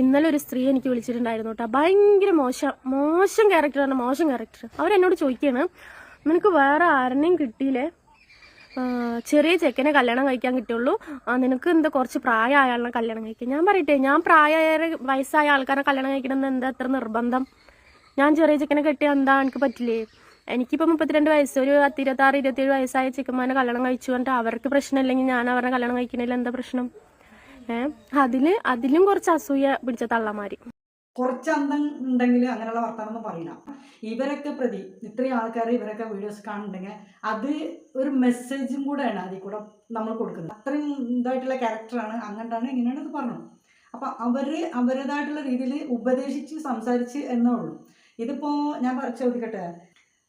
ഇന്നലെ ഒരു സ്ത്രീ എനിക്ക് വിളിച്ചിട്ടുണ്ടായിരുന്നു കേട്ടോ ഭയങ്കര മോശം മോശം ക്യാരക്ടറാണ് മോശം ക്യാരക്ടർ അവരെന്നോട് ചോദിക്കുകയാണ് നിനക്ക് വേറെ ആരെയും കിട്ടിയില്ലേ? ചെറിയ ചെക്കനെ കല്യാണം കഴിക്കാൻ കിട്ടുള്ളൂ നിനക്ക് എന്താ കുറച്ച് പ്രായമായ ആളിനെ കല്യാണം കഴിക്കാൻ? ഞാൻ പറയട്ടെ ഞാൻ പ്രായമായ വയസ്സായ ആൾക്കാരെ കല്യാണം കഴിക്കണമെന്ന് എന്താ അത്ര നിർബന്ധം? ഞാൻ ചെറിയ ചെക്കനെ കെട്ടിയ എന്താ എനിക്ക് പറ്റില്ലേ? എനിക്കിപ്പോൾ മുപ്പത്തിരണ്ട് വയസ്സ് ഒരു പത്തിരുപത്താറ് ഇരുപത്തേഴ് വയസ്സായ ചെക്കന്മാരെ കല്യാണം കഴിച്ചു പറഞ്ഞിട്ട് അവർക്ക് പ്രശ്നമില്ലെങ്കിൽ ഞാൻ അവരുടെ കല്യാണം കഴിക്കണില്ല എന്താ പ്രശ്നം? ഏഹ് അതിൽ അതിലും കുറച്ച് അസൂയ പിടിച്ച തള്ളമാര്. കുറച്ച് അന്തം ഉണ്ടെങ്കിൽ അങ്ങനെയുള്ള വർത്തമാനമൊന്നും പറയില്ല. ഇവരൊക്കെ പ്രതി ഇത്രയും ആൾക്കാർ ഇവരൊക്കെ വീഡിയോസ് കാണുന്നുണ്ടെങ്കിൽ അത് ഒരു മെസ്സേജും കൂടെയാണ് അതിൽ കൂടെ നമ്മൾ കൊടുക്കുന്നത്. അത്രയും ഇതായിട്ടുള്ള ക്യാരക്ടറാണ് അങ്ങോട്ടാണ് ഇങ്ങനെയാണ് ഇത് പറഞ്ഞു അപ്പം അവർ അവരുടേതായിട്ടുള്ള രീതിയിൽ ഉപദേശിച്ച് സംസാരിച്ച് എന്നേ ഉള്ളൂ. ഇതിപ്പോൾ ഞാൻ ചോദിക്കട്ടെ?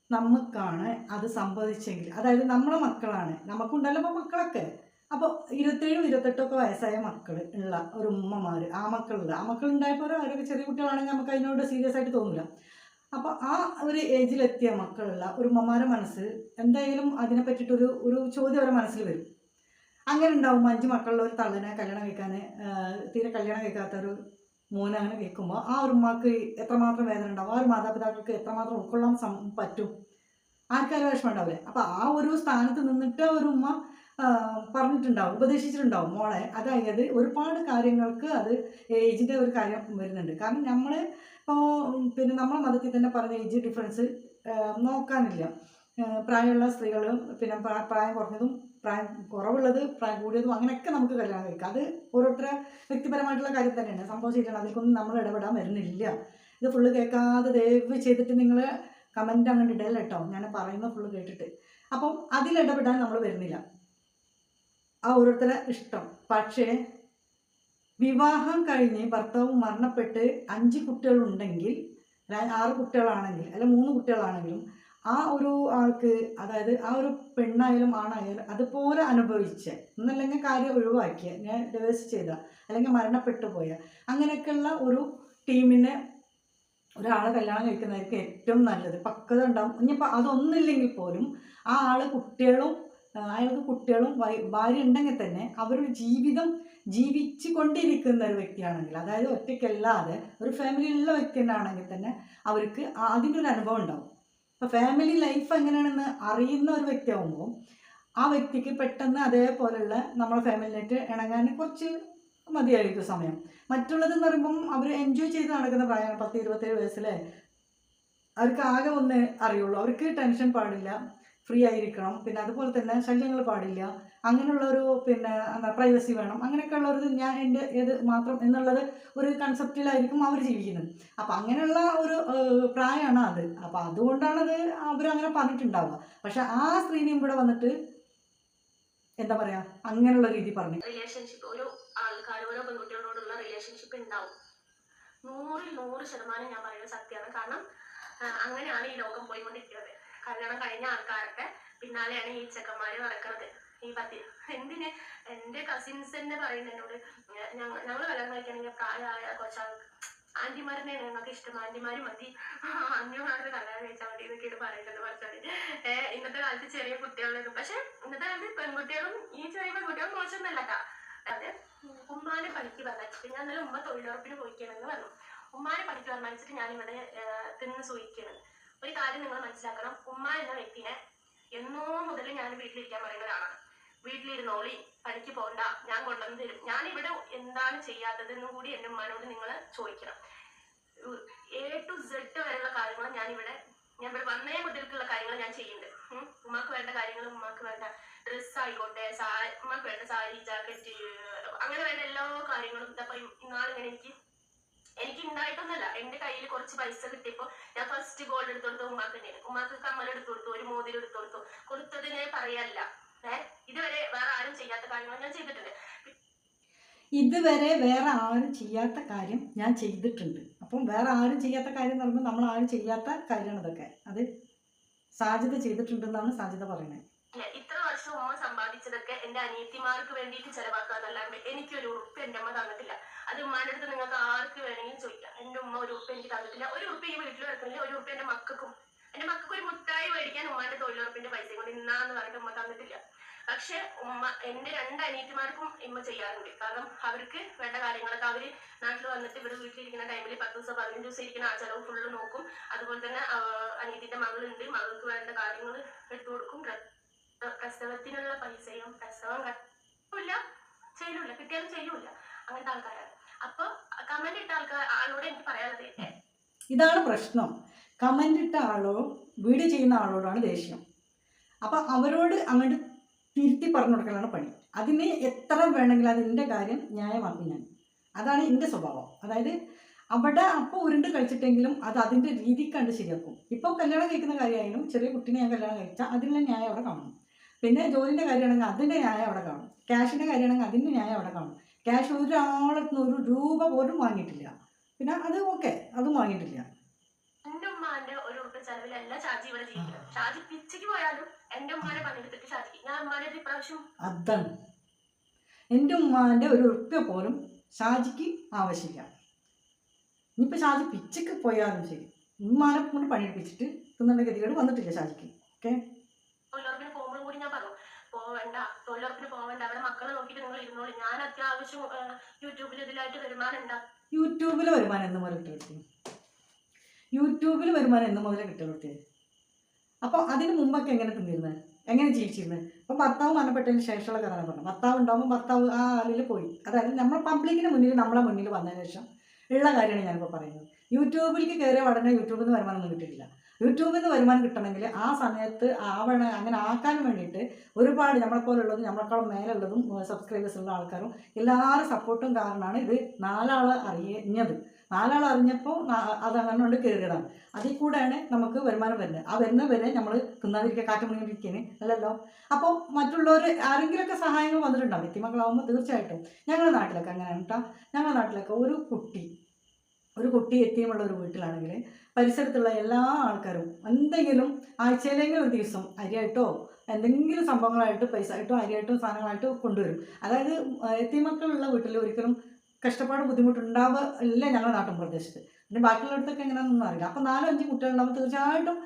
നമുക്കാണ് അത് സംഭവിച്ചെങ്കിൽ അതായത് നമ്മളെ മക്കളാണ്. നമുക്കുണ്ടല്ലോ മക്കളൊക്കെ. അപ്പോൾ ഇരുപത്തേഴും ഇരുപത്തെട്ടൊക്കെ വയസ്സായ മക്കൾ ഉള്ള ഒരു ഉമ്മമാർ ആ മക്കളുണ്ട്. ആ മക്കൾ ഉണ്ടായപ്പോൾ അവരൊക്കെ ചെറിയ കുട്ടികളാണെങ്കിൽ നമുക്ക് അതിനോട് സീരിയസ് ആയിട്ട് തോന്നില്ല അപ്പോൾ ആ ഒരു ഏജിലെത്തിയ മക്കളുള്ള ഒരു ഉമ്മമാരുടെ മനസ്സ് എന്തായാലും അതിനെ പറ്റിയിട്ടൊരു ഒരു ചോദ്യം അവരുടെ മനസ്സിൽ വരും. അങ്ങനെ ഉണ്ടാവും അഞ്ച് മക്കളുള്ള ഒരു തള്ളനെ കല്യാണം കഴിക്കാൻ തീരെ കല്യാണം കഴിക്കാത്ത ഒരു മോനെ അങ്ങനെ കേൾക്കുമ്പോൾ ആ ഒരു ഉമ്മക്ക് എത്രമാത്രം വേദന ഉണ്ടാവും? ആ ഒരു മാതാപിതാക്കൾക്ക് എത്രമാത്രം ഉൾക്കൊള്ളാൻ പറ്റും? ആർക്കാരും വിഷമം ഉണ്ടാവില്ലേ? അപ്പോൾ ആ ഒരു സ്ഥാനത്ത് നിന്നിട്ട് ഒരു ഉമ്മ പറഞ്ഞിട്ടുണ്ടാവും ഉപദേശിച്ചിട്ടുണ്ടാവും മോളെ. അതായത് ഒരുപാട് കാര്യങ്ങൾക്ക് അത് ഏജിന്റെ ഒരു കാര്യം വരുന്നുണ്ട്. കാരണം നമ്മൾ ഇപ്പോൾ പിന്നെ നമ്മളെ മതത്തിൽ തന്നെ പറഞ്ഞ ഏജ് ഡിഫറൻസ് നോക്കാനില്ല. പ്രായമുള്ള സ്ത്രീകളും പിന്നെ പ്രായം കുറഞ്ഞതും പ്രായം കുറവുള്ളത് പ്രായം കൂടിയതും അങ്ങനെയൊക്കെ നമുക്ക് കല്യാണം കഴിക്കാം. അത് ഓരോരുത്തരുടെ വ്യക്തിപരമായിട്ടുള്ള കാര്യം തന്നെയാണ്. സംഭവം ശരിയാണ്. അതിൽക്കൊന്നും നമ്മൾ ഇടപെടാൻ വരുന്നില്ല. ഇത് ഫുള്ള് കേൾക്കാതെ ദയവ് ചെയ്തിട്ട് നിങ്ങൾ കമന്റ് അങ്ങോട്ട് ഇടല്ല കേട്ടോ. ഞാൻ പറയുന്ന ഫുള്ള് കേട്ടിട്ട്. അപ്പം അതിലിടപെടാൻ നമ്മൾ വരുന്നില്ല. ആ ഓരോരുത്തരെ ഇഷ്ടം. പക്ഷേ വിവാഹം കഴിഞ്ഞ് ഭർത്താവ് മരണപ്പെട്ട് അഞ്ച് കുട്ടികളുണ്ടെങ്കിൽ ആറ് കുട്ടികളാണെങ്കിൽ അല്ല മൂന്ന് കുട്ടികളാണെങ്കിലും ആ ഒരു ആൾക്ക് അതായത് ആ ഒരു പെണ്ണായാലും ആണായാലും അതുപോലെ അനുഭവിച്ച എന്നല്ലെങ്കിൽ കാര്യം ഒഴിവാക്കിയ ഞാൻ ഡിവേഴ്സ് ചെയ്ത അല്ലെങ്കിൽ മരണപ്പെട്ടു പോയ അങ്ങനെയൊക്കെയുള്ള ഒരു ടീമിനെ ഒരാളെ കല്യാണം കഴിക്കുന്നതായിരിക്കും ഏറ്റവും നല്ലത്. പക്വത ഉണ്ടാവും. ഇനിയിപ്പോൾ അതൊന്നുമില്ലെങ്കിൽ പോലും ആ ആൾ കുട്ടികളും അയാൾക്ക് കുട്ടികളും ഭാര്യ ഉണ്ടെങ്കിൽ തന്നെ അവരൊരു ജീവിതം ജീവിച്ചു കൊണ്ടിരിക്കുന്ന ഒരു വ്യക്തിയാണെങ്കിൽ അതായത് ഒറ്റയ്ക്കല്ലാതെ ഒരു ഫാമിലി ഉള്ള വ്യക്തി തന്നെയാണെങ്കിൽ തന്നെ അവർക്ക് അതിന്റെ ഒരു അനുഭവം ഉണ്ടാവും. അപ്പോൾ ഫാമിലി ലൈഫ് എങ്ങനെയാണെന്ന് അറിയുന്ന ഒരു വ്യക്തിയാവുമ്പോൾ ആ വ്യക്തിക്ക് പെട്ടെന്ന് അതേപോലെയുള്ള നമ്മളെ ഫാമിലിയായിട്ട് ഇണങ്ങാൻ കുറച്ച് മതിയായിരിക്കും സമയം. മറ്റുള്ളതെന്ന് പറയുമ്പം അവർ എൻജോയ് ചെയ്ത് നടക്കുന്ന പ്രായമാണ് പത്ത് ഇരുപത്തേഴ് വയസ്സിലെ. അവർക്ക് ആകെ ഒന്ന് അറിയുള്ളൂ. അവർക്ക് ടെൻഷൻ പാടില്ല. ഫ്രീ ആയിരിക്കണം പിന്നെ അതുപോലെ തന്നെ ശല്യങ്ങൾ പാടില്ല. അങ്ങനെയുള്ള ഒരു പിന്നെ എന്താ പ്രൈവസി വേണം. അങ്ങനെയൊക്കെയുള്ള ഒരു ഞാൻ എന്റെ ഏത് മാത്രം എന്നുള്ളത് ഒരു കൺസെപ്റ്റിലായിരിക്കും അവർ ജീവിക്കുന്നത്. അപ്പം അങ്ങനെയുള്ള ഒരു പ്രായമാണ് അത്. അപ്പം അതുകൊണ്ടാണത് അവരങ്ങനെ പറഞ്ഞിട്ടുണ്ടാവുക. പക്ഷെ ആ സ്ത്രീനെയും ഇവിടെ വന്നിട്ട് എന്താ പറയാ അങ്ങനെയുള്ള രീതി പറഞ്ഞു. റിലേഷൻഷിപ്പ് ഒരു ആൾക്കാർ ഓരോ പെൺകുട്ടികളോടുള്ള റിലേഷൻഷിപ്പ് ഉണ്ടാവും. നൂറിൽ നൂറ് ശതമാനം ഞാൻ പറയുന്നത് സത്യമാണ്. കാരണം അങ്ങനെയാണ് ഈ ലോകം പോയിക്കൊണ്ടിരിക്കുന്നത്. കല്യാണം കഴിഞ്ഞ ആൾക്കാരൊക്കെ പിന്നാലെയാണ് ഈ ചെക്കന്മാര് നടക്കുന്നത്. ഈ പത്തി എന്തിന്? എന്റെ കസിൻസ് തന്നെ പറയുന്നത് എന്നോട് ഞങ്ങൾ കല്യാണം കഴിക്കണമെങ്കിൽ പ്രായമായ കുറച്ചാൾ ആന്റിമാരനെ ഞങ്ങൾക്ക് ഇഷ്ടം. ആന്റിമാര് മതി. അന്യമാരുടെ കല്യാണം കഴിച്ചാൽ മതി എന്നൊക്കെയാണ് പറയുന്നത് പറഞ്ഞാൽ ഏഹ് ഇന്നത്തെ കാലത്ത് ചെറിയ കുട്ടികളൊക്കെ പക്ഷെ ഇന്നത്തെ കാലത്ത് പെൺകുട്ടികളും ഈ ചെറിയ പെൺകുട്ടികളും മോശമൊന്നല്ല. അതെ ഉമ്മാനെ പണിക്ക് പറഞ്ഞിട്ട് ഞാൻ ഇന്നലെ ഉമ്മ തൊഴിലുറപ്പിന് പോയിക്കണമെന്ന് പറഞ്ഞു. ഉമ്മാനെ പണിക്ക് പറഞ്ഞിട്ട് ഞാൻ ഇവിടെ തിന്ന് സൂയിക്കണം ഒരു കാര്യം നിങ്ങൾ മനസ്സിലാക്കണം. ഉമ്മ എന്ന വ്യക്തിനെ എന്നോ മുതൽ ഞാൻ വീട്ടിലിരിക്കാൻ പറയുന്ന ഒരാളാണ്. വീട്ടിലിരുന്നോളി പണിക്ക് പോണ്ട ഞാൻ കൊണ്ടുവന്ന് തരും. ഞാൻ ഇവിടെ എന്താണ് ചെയ്യാത്തതെന്നും കൂടി എന്റെ ഉമ്മാനോട് നിങ്ങൾ ചോദിക്കണം. എ ടു സെഡ് വരെയുള്ള കാര്യങ്ങൾ ഞാൻ ഇവിടെ ഞാൻ ഇവിടെ വന്നേ മുതൽക്കുള്ള കാര്യങ്ങൾ ഞാൻ ചെയ്യുന്നുണ്ട്. ഉമ്മാക്ക് വേണ്ട കാര്യങ്ങൾ ഉമ്മാക്ക് വേണ്ട. ഡ്രസ്സ് ആയിക്കോട്ടെ സാ ഉമ്മാക്ക് വേണ്ട സാരി ജാക്കറ്റ് അങ്ങനെ വേണ്ട എല്ലാ കാര്യങ്ങളും. ഇതപ്പോ ഇന്നാളിങ്ങനെ എനിക്ക് എനിക്ക് ഉണ്ടായിട്ടൊന്നല്ല എന്റെ കയ്യിൽ കുറച്ച് പൈസ കിട്ടിയപ്പോ ഞാൻ ഫസ്റ്റ് ഗോൾഡ് എടുത്തു കൊടുത്തു ഉമ്മാക്ക് ഉണ്ടായിരുന്നു ഉമ്മാക്ക് കമ്മൽ എടുത്തു കൊടുത്തു ഒരു മോതിരം എടുത്തു കൊടുത്തു. കൊടുത്തതിനെ പറയല്ല. ഏഹ് ഇതുവരെ വേറെ ആരും ചെയ്യാത്ത കാര്യങ്ങൾ ഞാൻ ചെയ്തിട്ടുണ്ട് ഇതുവരെ വേറെ ആരും ചെയ്യാത്ത കാര്യം ഞാൻ ചെയ്തിട്ടുണ്ട്. അപ്പം വേറെ ആരും ചെയ്യാത്ത കാര്യം എന്ന് പറയുമ്പോൾ നമ്മൾ ആരും ചെയ്യാത്ത കാര്യമാണ് ഇതൊക്കെ. അത് സാധ്യത ചെയ്തിട്ടുണ്ടെന്നാണ് സാധ്യത പറയുന്നത്. വർഷം ഉമ്മ സമ്പാദിച്ചതൊക്കെ എന്റെ അനിയത്തിമാർക്ക് വേണ്ടിയിട്ട് ചെലവാക്കാന്നല്ലാണ്ട് എനിക്കൊരു ഉറുപ്പ് എന്റെ അമ്മ തന്നിട്ടില്ല. അത് ഉമ്മാന്റെ അടുത്ത് നിങ്ങൾക്ക് ആർക്ക് വേണമെങ്കിലും ചോദിക്കാം. എന്റെ ഉമ്മ ഒരു ഉറുപ്പ് എനിക്ക് തന്നിട്ടില്ല. ഒരു ഉറുപ്പ് ഈ വീട്ടിൽ വെക്കുന്നില്ല ഒരു ഉറുപ്പ് എന്റെ മക്കൾക്കും എന്റെ മക്കൾക്ക് ഒരു മുട്ടായി മേടിക്കാൻ ഉമ്മാന്റെ തൊഴിലുറപ്പിന്റെ പൈസ കൊണ്ട് ഇന്നാന്ന് പറഞ്ഞിട്ട് ഉമ്മ തന്നിട്ടില്ല. പക്ഷെ ഉമ്മ എന്റെ രണ്ട് അനിയത്തിമാർക്കും ഇമ്മ ചെയ്യാറുണ്ട്. കാരണം അവർക്ക് വേണ്ട കാര്യങ്ങളൊക്കെ അവർ നാട്ടിൽ വന്നിട്ട് ഇവിടെ വീട്ടിലിരിക്കുന്ന ടൈമിൽ പത്ത് ദിവസം പതിനഞ്ച് ദിവസം ഇരിക്കുന്ന ആ ചെലവ് ഫുള്ള് നോക്കും. അതുപോലെ തന്നെ അനിയത്തിന്റെ മകളുണ്ട്. മകൾക്ക് വേണ്ട കാര്യങ്ങൾ എടുത്തു കൊടുക്കും. പ്രസവത്തിനുള്ള പൈസയും പ്രസവം കഴിയില്ല ചെയ്യൂല കിട്ടിയാലും ചെയ്യൂല അങ്ങനത്തെ ആൾക്കാരാണ്. അപ്പൊ കമന്റ് ഇട്ട ആൾക്കാർ ആളോട് എനിക്ക് പറയാനുള്ളത് ഇതാണ് പ്രശ്നം. കമന്റ് ഇട്ട ആളോ വീഡിയോ ചെയ്യുന്ന ആളോടാണ് ദേഷ്യം. അപ്പം അവരോട് അങ്ങോട്ട് തിരുത്തി പറഞ്ഞു കൊടുക്കലാണ് പണി. അതിന് എത്ര വേണമെങ്കിലും അതിന്റെ കാര്യം ന്യായമാക്കും ഞാൻ. അതാണ് എന്റെ സ്വഭാവം. അതായത് അവിടെ അപ്പോൾ ഉരുണ്ട് കഴിച്ചിട്ടെങ്കിലും അത് അതിന്റെ രീതി ശരിയാക്കും. ഇപ്പോൾ കല്യാണം കഴിക്കുന്ന കാര്യമായാലും ചെറിയ കുട്ടീനെ ഞാൻ കല്യാണം കഴിച്ചാൽ അതിനുള്ള ന്യായം അവിടെ കാണും. പിന്നെ ജോലിന്റെ കാര്യമാണെങ്കിൽ അതിന്റെ ന്യായം അവിടെ കാണും. ക്യാഷിന്റെ കാര്യമാണെങ്കിൽ അതിന്റെ ന്യായം അവിടെ കാണും. ക്യാഷ് ഒരാളടുത്ത് നിന്ന് ഒരു രൂപ പോലും വാങ്ങിയിട്ടില്ല. പിന്നെ അത് ഓക്കെ അതും വാങ്ങിയിട്ടില്ല. എന്റെ ഉമ്മാന്റെ ഒരു ഉറുപ്പ് ചെലവിലല്ല ഷാജി ഇവിടെ ജീവിക്കുന്നത് ഷാജി പിച്ചയ്ക്ക് പോയാലും എന്റെ ഉമ്മാനെ പണിയെടുത്തിട്ട് ഷാജിക്ക്. ഞാൻ ഉമ്മാനെ ഒരു ഇപ്രാവശ്യം അതാണ്. എന്റെ ഉമ്മാന്റെ ഒരു ഉറുപ്പ്യ പോലും ഷാജിക്ക് ആവശ്യമില്ല. ഇനിയിപ്പോൾ ഷാജി പിച്ചക്ക് പോയാലും ശരി. ഉമ്മാനെ കൊണ്ട് പണിയെടുപ്പിച്ചിട്ട് തിന്നേണ്ട ഗതികേട് വന്നിട്ടില്ല ഷാജിക്ക്. ഓക്കെ തൊഴിലുറപ്പിന് പോകുമ്പോഴും കൂടി ഞാൻ പറഞ്ഞു പോവണ്ട തൊഴിലുറപ്പിന് പോവണ്ട അവിടെ മക്കളെ നോക്കിയിട്ട് നിങ്ങൾ ഇരുന്നോളൂ. ഞാൻ അത്യാവശ്യം യൂട്യൂബിൽ ഇതിലായിട്ട് വരുമാനം ഉണ്ടാ യൂട്യൂബിൽ വരുമാനം എന്ന് മുതൽ കിട്ടും യൂട്യൂബിൽ വരുമാനം എന്ന് മുതലേ കിട്ടുകയും അപ്പോൾ അതിന് മുമ്പൊക്കെ എങ്ങനെ തിന്നിരുന്നത് എങ്ങനെ ജീവിച്ചിരുന്നത് അപ്പോൾ ഭർത്താവ് മരണപ്പെട്ടതിന് ശേഷമുള്ള കഥ പറഞ്ഞു. ഭർത്താവ് ഉണ്ടാകുമ്പോൾ ഭർത്താവ് ആ ആളിൽ പോയി. അതായത് നമ്മൾ പബ്ലിക്കിന് മുന്നിൽ നമ്മളെ മുന്നിൽ വന്നതിന് ശേഷം ഉള്ള കാര്യമാണ് ഞാനിപ്പോൾ പറയുന്നത്. യൂട്യൂബിലേക്ക് കയറിയ ഉടനെ യൂട്യൂബിൽ നിന്ന് വരുമാനമൊന്നും കിട്ടിയിട്ടില്ല. യൂട്യൂബിൽ നിന്ന് വരുമാനം കിട്ടണമെങ്കിൽ ആ സമയത്ത് ആവണ അങ്ങനെ ആക്കാൻ വേണ്ടിയിട്ട് ഒരുപാട് നമ്മളെ പോലുള്ളതും നമ്മളെക്കാളും മേലുള്ളതും സബ്സ്ക്രൈബേഴ്സ് ഉള്ള ആൾക്കാരും എല്ലാവരും സപ്പോർട്ടും കാരണമാണ് ഇത് നാലാൾ അറിഞ്ഞത്. നാലാൾ അറിഞ്ഞപ്പോൾ അത് അങ്ങനെ കൊണ്ട് കയറിയതാണ്. അതിൽ കൂടെയാണ് നമുക്ക് വരുമാനം വരുന്നത്. ആ വരുന്ന വരെ നമ്മൾ തിന്നാതിരിക്കുക കാറ്റ് മുണിയിരിക്കുന്നത് അല്ലല്ലോ. അപ്പോൾ മറ്റുള്ളവർ ആരെങ്കിലുമൊക്കെ സഹായങ്ങൾ വന്നിട്ടുണ്ടാവും. എത്തിമക്കളാവുമ്പോൾ തീർച്ചയായിട്ടും ഞങ്ങളുടെ നാട്ടിലൊക്കെ അങ്ങനെയാണ് കേട്ടോ ഞങ്ങളുടെ നാട്ടിലൊക്കെ ഒരു കുട്ടി ഒരു കുട്ടി എത്തിയുമുള്ള ഒരു വീട്ടിലാണെങ്കിൽ പരിസരത്തുള്ള എല്ലാ ആൾക്കാരും എന്തെങ്കിലും ആഴ്ചയിലെങ്കിലും ഒരു ദിവസം അരിയായിട്ടോ എന്തെങ്കിലും സംഭവങ്ങളായിട്ട് പൈസ ആയിട്ടോ അരിയായിട്ടോ സാധനങ്ങളായിട്ടോ കൊണ്ടുവരും. അതായത് എത്തിമക്കളുള്ള വീട്ടിൽ ഒരിക്കലും കഷ്ടപ്പാട് ബുദ്ധിമുട്ടുണ്ടാവില്ല ഞങ്ങളുടെ നാട്ടിൻ പ്രദേശത്ത്. പിന്നെ ബാക്കിയുള്ളിടത്തൊക്കെ എങ്ങനെയാണെന്നൊന്നും അറിയില്ല. അപ്പോൾ നാലോ അഞ്ച് കുട്ടികളുണ്ടാകുമ്പോൾ തീർച്ചയായിട്ടും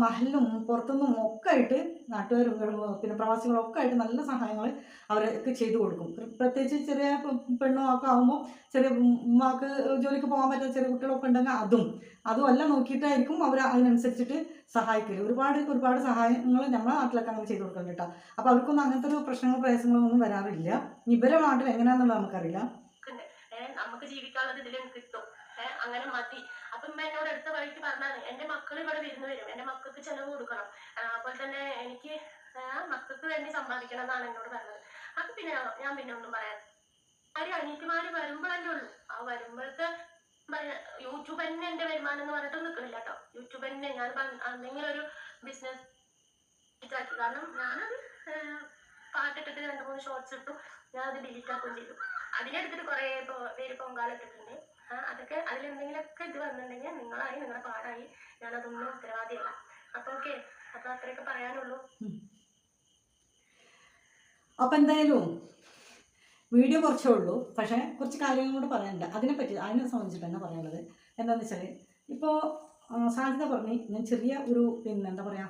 മഹലിനും പുറത്തുനിന്നും ഒക്കെ ആയിട്ട് നാട്ടുകാരും പിന്നെ പ്രവാസികളും ഒക്കെ ആയിട്ട് നല്ല സഹായങ്ങൾ അവർക്ക് ചെയ്തു കൊടുക്കും. പ്രത്യേകിച്ച് ചെറിയ പെ- പെണ്ണും ഒക്കെ ആകുമ്പോൾ ചെറിയ ഉമ്മാക്ക് ജോലിക്ക് പോകാൻ പറ്റാത്ത ചെറിയ കുട്ടികളൊക്കെ ഉണ്ടെങ്കിൽ അതും അതും എല്ലാം നോക്കിയിട്ടായിരിക്കും അവർ അതിനനുസരിച്ചിട്ട് സഹായിക്കൽ. ഒരുപാട് ഒരുപാട് സഹായങ്ങൾ നമ്മളെ നാട്ടിലൊക്കെ അങ്ങനെ ചെയ്തു കൊടുക്കണം കേട്ടോ. അപ്പോൾ അവർക്കൊന്നും അങ്ങനത്തെ ഒരു പ്രശ്നങ്ങളോ പ്രയാസങ്ങളോ ഒന്നും വരാറില്ല. ഇവരെ നാട്ടിൽ എങ്ങനെയാണെന്നുള്ളത് നമുക്കറിയില്ല. നമുക്ക് ജീവിക്കാനുള്ളത് ഇതിലും കിട്ടും. അങ്ങനെ മതി. അപ്പൊ ഉമ്മ എന്നോട് അടുത്ത വഴിക്ക് പറഞ്ഞാണ് എന്റെ മക്കൾ ഇവിടെ വിരുന്ന് വരും. എന്റെ മക്കൾക്ക് ചെലവ് കൊടുക്കണം. അതുപോലെ തന്നെ എനിക്ക് മക്കൾക്ക് വേണ്ടി സമ്പാദിക്കണം എന്നാണ് എന്നോട് പറഞ്ഞത്. അപ്പൊ പിന്നെ ഞാൻ- പിന്നെ ഒന്നും പറയാം ആര് അനിയത്തിമാര് വരുമ്പോഴല്ലേ ഉള്ളൂ. ആ വരുമ്പോഴത്തെ യൂട്യൂബ് തന്നെ എന്റെ വരുമാനം എന്ന് പറഞ്ഞിട്ട് നിൽക്കണില്ല കേട്ടോ. യൂട്യൂബ് തന്നെ ഞാൻ എന്തെങ്കിലും ഒരു ബിസിനസ് ആക്കി കാരണം ഞാനത് പാട്ടിട്ടിട്ട് രണ്ട് മൂന്ന് ഷോർട്സ് ഇട്ടു. ഞാൻ അത് ഡിലീറ്റ് ആക്കുകയും ചെയ്തു. അതിനെടുത്തിട്ട് കുറേ പേര് പൊങ്കാല ഇട്ടിട്ടുണ്ട്. ആ, അതൊക്കെ അതിലെന്തെങ്കിലുമൊക്കെ ഇത് വന്നിട്ടുണ്ടെങ്കിൽ നിങ്ങളായി നിങ്ങളുടെ പാടായി. ഞാനതൊന്നും ഉത്തരവാദിയല്ല. അപ്പൊ ഓക്കെ. അപ്പൊ അത്രയൊക്കെ പറയാനുള്ളൂ. അപ്പൊ എന്തായാലും വീഡിയോ കുറച്ചേ ഉള്ളൂ. പക്ഷേ കുറച്ച് കാര്യങ്ങൾ കൂടെ പറയാനുണ്ട്. അതിനെപ്പറ്റി അതിനെ സംബന്ധിച്ചിട്ട് തന്നെ പറയാനുള്ളത് എന്താണെന്ന് വെച്ചാൽ ഇപ്പോൾ സാധ്യത പറഞ്ഞ് ഞാൻ ചെറിയ ഒരു പിന്നെ എന്താ പറയുക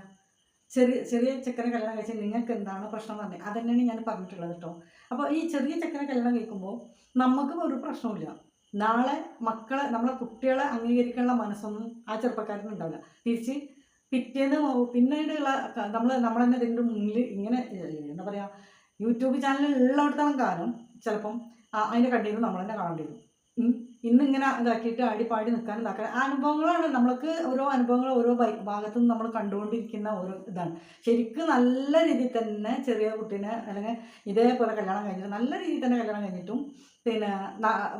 ചെറിയ ചെറിയ ചെക്കനെ കല്യാണം കഴിച്ചാൽ നിങ്ങൾക്ക് എന്താണ് പ്രശ്നം എന്ന് പറഞ്ഞത് അതന്നെയാണ് ഞാൻ പറഞ്ഞിട്ടുള്ളത് കേട്ടോ. അപ്പോൾ ഈ ചെറിയ ചെക്കനെ കല്യാണം കഴിക്കുമ്പോൾ നമുക്ക് ഒരു പ്രശ്നമില്ല നാളെ മക്കളെ നമ്മളെ കുട്ടികളെ അംഗീകരിക്കാനുള്ള മനസ്സൊന്നും ആ ചെറുപ്പക്കാരന് ഉണ്ടാവില്ല തിരിച്ച് പിറ്റേന്ന് പിന്നീടുള്ള നമ്മൾ നമ്മൾ തന്നെ ഇതിന്റെ മുന്നിൽ ഇങ്ങനെ എന്താ പറയുക യൂട്യൂബ് ചാനൽ ഉള്ളിടത്തോളം കാലം ചിലപ്പം അതിന്റെ കണ്ടീരും നമ്മൾ തന്നെ കാണേണ്ടി വരും. ഇന്നിങ്ങനെ ഇതാക്കിയിട്ട് ആടിപ്പാടി നിൽക്കാൻ ഇതാക്കാൻ. ആ അനുഭവങ്ങളാണ് നമ്മൾക്ക് ഓരോ അനുഭവങ്ങൾ ഓരോ ഭാഗത്തു നിന്ന് നമ്മൾ കണ്ടുകൊണ്ടിരിക്കുന്ന ഓരോ ഇതാണ്. ശരിക്കും നല്ല രീതിയിൽ തന്നെ ചെറിയ കുട്ടീനെ അല്ലെങ്കിൽ ഇതേപോലെ കല്യാണം കഴിഞ്ഞിട്ട് നല്ല രീതിയിൽ തന്നെ കല്യാണം കഴിഞ്ഞിട്ടും പിന്നെ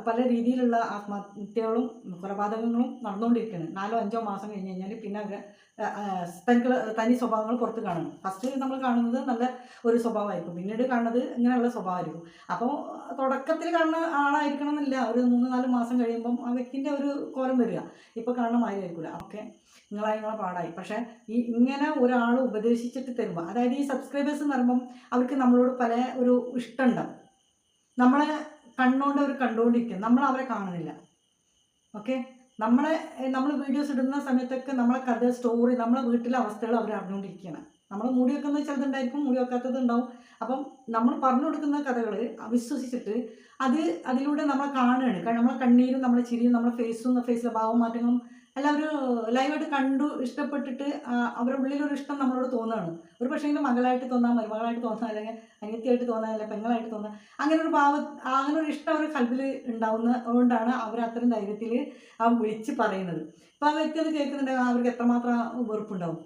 പല രീതിയിലുള്ള ആത്മഹത്യകളും കൊലപാതകങ്ങളും നടന്നുകൊണ്ടിരിക്കുകയാണ്. നാലോ അഞ്ചോ മാസം കഴിഞ്ഞ് കഴിഞ്ഞാൽ പിന്നെ അവർ തനിക്കുള്ള തനി സ്വഭാവങ്ങൾ പുറത്ത് കാണുന്നു ഫസ്റ്റ് നമ്മൾ കാണുന്നത് നല്ല ഒരു സ്വഭാവമായിരിക്കും. പിന്നീട് കാണുന്നത് ഇങ്ങനെയുള്ള സ്വഭാവമായിരിക്കും. അപ്പോൾ തുടക്കത്തിൽ കാണുന്ന ആളായിരിക്കണം എന്നില്ല ഒരു മൂന്ന് നാല് മാസം കഴിയുമ്പം ആ വ്യക്തിന്റെ ഒരു കോലം വരിക. ഇപ്പോൾ കാണുന്ന മാതിരി ആയിരിക്കില്ല ഓക്കെ? നിങ്ങളായി നിങ്ങളെ പാടായി. പക്ഷേ ഈ ഇങ്ങനെ ഒരാൾ ഉപദേശിച്ചിട്ട് തരുമ്പോൾ അതായത് ഈ സബ്സ്ക്രൈബേഴ്സ് എന്ന് പറയുമ്പം അവർക്ക് നമ്മളോട് പല ഒരു ഇഷ്ടമുണ്ടാവും നമ്മളെ കണ്ണുകൊണ്ട് അവർ കണ്ടുകൊണ്ടിരിക്കും നമ്മൾ അവരെ കാണുന്നില്ല. ഓക്കെ? നമ്മളെ നമ്മൾ വീഡിയോസ് ഇടുന്ന സമയത്തൊക്കെ നമ്മളെ കഥ സ്റ്റോറി നമ്മളെ വീട്ടിലെ അവസ്ഥകൾ അവർ അറിഞ്ഞുകൊണ്ടിരിക്കുകയാണ് നമ്മൾ മൂടി വെക്കുന്ന ചിലതുണ്ടായിരിക്കും മൂടി വെക്കാത്തത് ഉണ്ടാവും. അപ്പം നമ്മൾ പറഞ്ഞു കൊടുക്കുന്ന കഥകൾ വിശ്വസിച്ചിട്ട് അത് അതിലൂടെ നമ്മളെ കാണുകയാണ്. കാരണം നമ്മളെ കണ്ണീരും നമ്മളെ ചിരിയും നമ്മളെ ഫേസും ഫേസിലെ ഭാവമാറ്റങ്ങളും എല്ലാം ഒരു ലൈവായിട്ട് കണ്ടു ഇഷ്ടപ്പെട്ടിട്ട് അവരുടെ ഉള്ളിലൊരു ഇഷ്ടം നമ്മളോട് തോന്നുകയാണ്. ഒരു പക്ഷേ മകളായിട്ട് തോന്നാം മരുമകളായിട്ട് തോന്നാം അല്ലെങ്കിൽ അനിയത്തിയായിട്ട് തോന്നാം അല്ലെങ്കിൽ പെങ്ങളായിട്ട് തോന്നാം. അങ്ങനെ ഒരു ഭാവ അങ്ങനെ ഒരു ഇഷ്ടം അവരുടെ കൽബിൽ ഉണ്ടാവുന്നതുകൊണ്ടാണ് അവർ അത്രയും ധൈര്യത്തിൽ ആ വിളിച്ച് പറയുന്നത്. അപ്പോൾ ആ വ്യക്തി അത് കേൾക്കുന്നുണ്ടെങ്കിൽ അവർക്ക് എത്രമാത്രം വെറുപ്പുണ്ടാവും.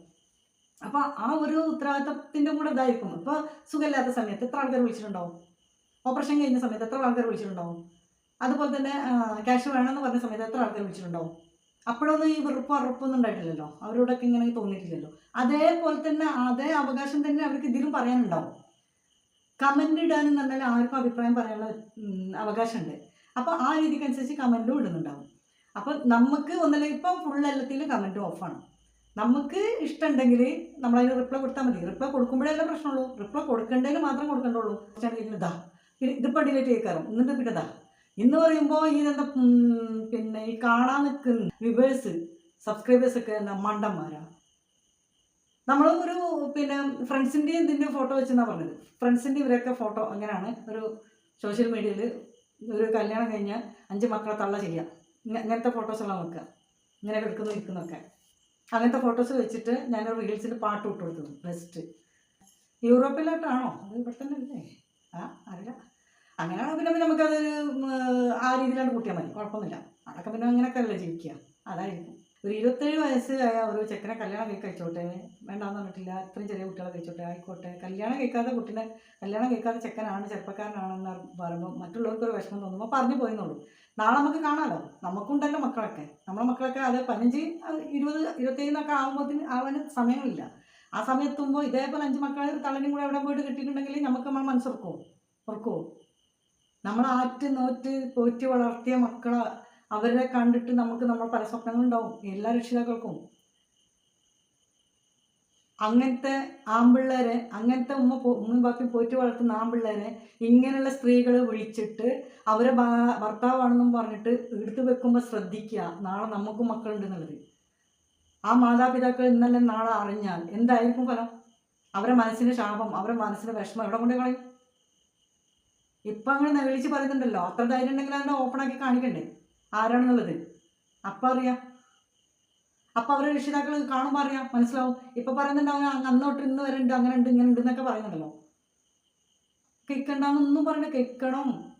അപ്പോൾ ആ ഒരു ഉത്തരവാദിത്തത്തിന്റെ കൂടെ ഇതായിരിക്കും. ഇപ്പോൾ സുഖമില്ലാത്ത സമയത്ത് എത്ര ആൾക്കാർ വിളിച്ചിട്ടുണ്ടാവും? ഓപ്പറേഷൻ കഴിഞ്ഞ സമയത്ത് എത്ര ആൾക്കാർ വിളിച്ചിട്ടുണ്ടാവും? അതുപോലെ തന്നെ ക്യാഷ് വേണമെന്ന് പറഞ്ഞ സമയത്ത് എത്ര ആൾക്കാർ വിളിച്ചിട്ടുണ്ടാവും? അപ്പോഴൊന്നും ഈ വെറുപ്പ് അറുപ്പൊന്നും ഉണ്ടായിട്ടില്ലല്ലോ. അവരോടൊക്കെ ഇങ്ങനെ തോന്നിയിട്ടില്ലല്ലോ. അതേപോലെ തന്നെ അതേ അവകാശം തന്നെ അവർക്ക് ഇതിലും പറയാനുണ്ടാവും. കമന്റ് ഇടാനും നല്ല ആർക്കും അഭിപ്രായം പറയാനുള്ള അവകാശമുണ്ട്. അപ്പോൾ ആ രീതിക്ക് അനുസരിച്ച് കമന്റും ഇടുന്നുണ്ടാവും. അപ്പോൾ നമുക്ക് ഒന്നല്ല ഇപ്പം ഫുൾ എല്ലാത്തിലും കമന്റ് ഓഫാണ് നമുക്ക് ഇഷ്ടമുണ്ടെങ്കിൽ നമ്മളതിന് റിപ്ലൈ കൊടുത്താൽ മതി. റിപ്ലൈ കൊടുക്കുമ്പോഴേ പ്രശ്നമുള്ളൂ. റിപ്ലൈ കൊടുക്കേണ്ടതിന് മാത്രം കൊടുക്കേണ്ടുള്ളൂ ഇതാ ഇതിപ്പോൾ ഡിലേറ്റ് ചെയ്യിക്കാറും എന്നിട്ട് പിന്നെ ഇതാ ഇന്ന് പറയുമ്പോൾ ഈ എന്താ പിന്നെ ഈ കാണാൻ നിൽക്കുന്ന വിവേഴ്സ് സബ്സ്ക്രൈബേഴ്സ് ഒക്കെ എന്താ മണ്ടന്മാരാണ് നമ്മൾ ഒരു പിന്നെ ഫ്രണ്ട്സിന്റെ ഇതിന്റെ ഫോട്ടോ വെച്ചെന്നാണ് പറഞ്ഞത്? ഫ്രണ്ട്സിന്റെ ഇവരൊക്കെ ഫോട്ടോ അങ്ങനെയാണ് ഒരു സോഷ്യൽ മീഡിയയിൽ ഒരു കല്യാണം കഴിഞ്ഞാൽ അഞ്ച് മക്കളെ തള്ള ചെയ്യുക ഇങ്ങ- ഇങ്ങനത്തെ ഫോട്ടോസെല്ലാം വെക്കുക ഇങ്ങനെ കിടക്കുന്നു ഇരിക്കുന്നൊക്കെ. അങ്ങനത്തെ ഫോട്ടോസ് വെച്ചിട്ട് ഞാൻ റീൽസിൽ പാട്ട് ഇട്ട് കൊടുത്തു. ബെസ്റ്റ് യൂറോപ്പിലോട്ടാണോ? അത് ഇവിടെ തന്നെ അല്ലേ? ആ അറിയില്ല. അങ്ങനെയാണെങ്കിൽ പിന്നെ നമുക്കത് ആ രീതിയിലാണ് കൂട്ടിയാൽ മതി. കുഴപ്പമൊന്നുമില്ല അതൊക്കെ പിന്നെ അങ്ങനെയൊക്കെ അല്ലേ ജീവിക്കുക. അതായിരിക്കും. ഒരു ഇരുപത്തേഴ് വയസ്സായ ഒരു ചെക്കനെ കല്യാണം കഴി കഴിച്ചോട്ടെ. വേണ്ടാന്ന് പറഞ്ഞിട്ടില്ല. ഇത്രയും ചെറിയ കുട്ടികളെ കഴിച്ചോട്ടെ. ആയിക്കോട്ടെ. കല്യാണം കഴിക്കാത്ത കുട്ടീനെ കല്യാണം കഴിക്കാത്ത ചെക്കനാണ് ചെറുപ്പക്കാരനാണെന്ന് പറയുമ്പോൾ മറ്റുള്ളവർക്ക് ഒരു വിഷമം തോന്നുമ്പോൾ പറഞ്ഞു പോയെന്നുള്ളൂ നാളെ നമുക്ക് കാണാമല്ലോ നമുക്കുണ്ടല്ലോ മക്കളൊക്കെ. നമ്മളെ മക്കളൊക്കെ അത് പതിനഞ്ച് ഇരുപത് ഇരുപത്തേഴിനൊക്കെ ആകുമ്പോഴത്തേന് ആവാൻ സമയമില്ല. ആ സമയത്തുമ്പോൾ ഇതേപോലെ അഞ്ച് മക്കളെ തള്ളനും കൂടെ എവിടെ പോയിട്ട് കിട്ടിയിട്ടുണ്ടെങ്കിൽ നമുക്ക് നമ്മൾ മനസ്സുറക്കുമോ ഓർക്കുമോ നമ്മൾ ആറ്റ് നോറ്റ് പോറ്റി വളർത്തിയ മക്കളെ അവരെ കണ്ടിട്ട് നമുക്ക് നമ്മൾ പല സ്വപ്നങ്ങളുണ്ടാവും എല്ലാ രക്ഷിതാക്കൾക്കും. അങ്ങനത്തെ ആമ്പിള്ളേരെ അങ്ങനത്തെ ഉമ്മ ഉമ്മയും ബാപ്പയും പോറ്റി വളർത്തുന്ന ആമ്പിള്ളേരെ ഇങ്ങനെയുള്ള സ്ത്രീകൾ വിളിച്ചിട്ട് അവരെ ഭർത്താവാണെന്നും പറഞ്ഞിട്ട് എടുത്തു വെക്കുമ്പോൾ ശ്രദ്ധിക്കുക. നാളെ നമുക്കും മക്കളുണ്ടെന്നുള്ളത്. ആ മാതാപിതാക്കൾ ഇന്നലെ നാളെ അറിഞ്ഞാൽ എന്തായിരിക്കും ഫലം? അവരെ മനസ്സിന് ശാപം അവരെ മനസ്സിന് വിഷമം. എവിടെ കൊണ്ടുപോയി കളയും? ഇപ്പം അങ്ങനെ നെളിച്ച് പറയുന്നുണ്ടല്ലോ. അത്ര ധൈര്യം ഉണ്ടെങ്കിൽ അതിനെ ഓപ്പണാക്കി കാണിക്കണ്ടേ? ആരാണെന്നുള്ളത്? അപ്പം അറിയാം. അപ്പം അവരെ രക്ഷിതാക്കൾ കാണുമ്പോൾ അറിയാം. മനസ്സിലാവും? ഇപ്പം പറയുന്നുണ്ടാവും അന്നോട്ട് ഇന്ന് വരെ ഉണ്ട് അങ്ങനെ ഉണ്ട് ഇങ്ങനെ ഉണ്ട് എന്നൊക്കെ പറയുന്നുണ്ടല്ലോ. കേൾക്കണ്ടാവുന്നൊന്നും പറയണ കേൾക്കണം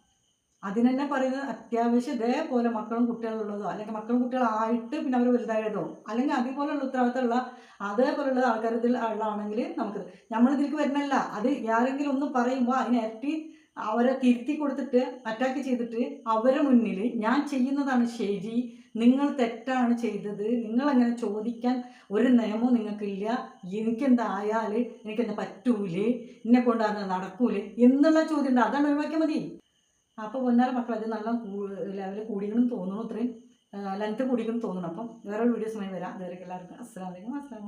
അതിനെന്നെ പറയുന്നത് അത്യാവശ്യം ഇതേപോലെ മക്കളും കുട്ടികളുള്ളതോ അല്ലെങ്കിൽ മക്കളും കുട്ടികളായിട്ട് പിന്നെ അവർ വലുതായതോ അല്ലെങ്കിൽ അതേപോലെയുള്ള ഉത്തരവാദിത്തമുള്ള അതേപോലെയുള്ള ആൾക്കാർ ഉള്ളതാണെങ്കിൽ നമുക്ക് നമ്മളിതിലേക്ക് വരുന്നല്ല അത് ആരെങ്കിലും ഒന്ന് പറയുമ്പോൾ അതിനിരട്ടി അവരെ തിരുത്തി കൊടുത്തിട്ട് അറ്റാക്ക് ചെയ്തിട്ട് അവരെ മുന്നിൽ ഞാൻ ചെയ്യുന്നതാണ് ശരി നിങ്ങൾ തെറ്റാണ് ചെയ്തത് നിങ്ങളങ്ങനെ ചോദിക്കാൻ ഒരു നിയമവും നിങ്ങൾക്കില്ല എനിക്കെന്തായാൽ എനിക്കെന്താ പറ്റൂലേ എന്നെ കൊണ്ട് അത് നടക്കൂലേ എന്നുള്ള ചോദ്യം ഉണ്ട് അതാണ് ഒഴിവാക്കിയാൽ മതി. അപ്പോൾ പൊന്നാല മക്കൾ അത് നല്ല ലെവൽ കൂടിക്കണം തോന്നുന്നു ഇത്രയും. ലെങ്ത് കൂടിക്കണം തോന്നുന്നു അപ്പം വേറെ വീഡിയോസുമായി വരാം. വേറെ എല്ലാവർക്കും. അസ്സാം വലൈക്കും അസ്സാം